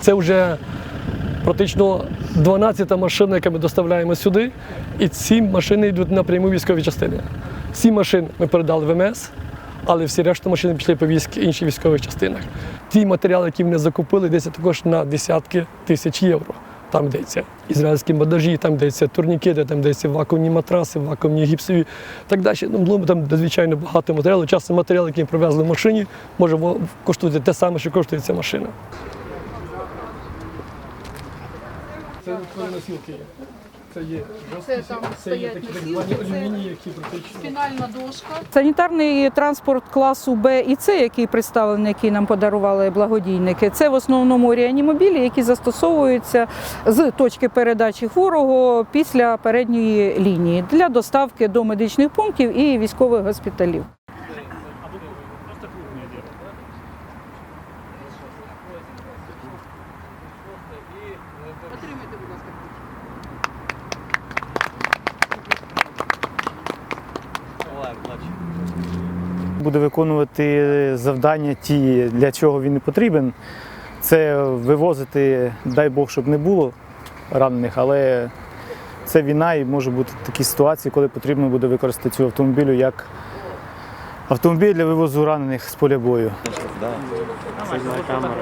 Це вже практично 12 машина, яку ми доставляємо сюди, і ці машини йдуть напряму військові частини. Сім машин ми передали в МС, але всі решта машин пішли по військ інших військових частинах. Ті матеріали, які вони закупили, йдеться також на десятки тисяч євро. Там йдеться ізраїльські бандажі, там йдеться турнікети, там йдеться вакуумні матраси, вакуумні гіпсові так далі. Ну, було там надзвичайно багато матеріалу. Часом матеріал, який привезли в машині, може коштувати те саме, що коштує ця машина. Це носілки є. Це є Це там стоять носілки, це які практично. спінальна дошка. Санітарний транспорт класу Б і С, який представлений, який нам подарували благодійники, це в основному реанімобілі, які застосовуються з точки передачі хворого після передньої лінії для доставки до медичних пунктів і військових госпіталів. Буде виконувати завдання ті, для чого він і потрібен. Це вивозити, дай Бог, щоб не було ранених, але це війна і може бути такі ситуації, коли потрібно буде використати цю автомобілю як автомобіль для вивозу ранених з поля бою. Сильна камера.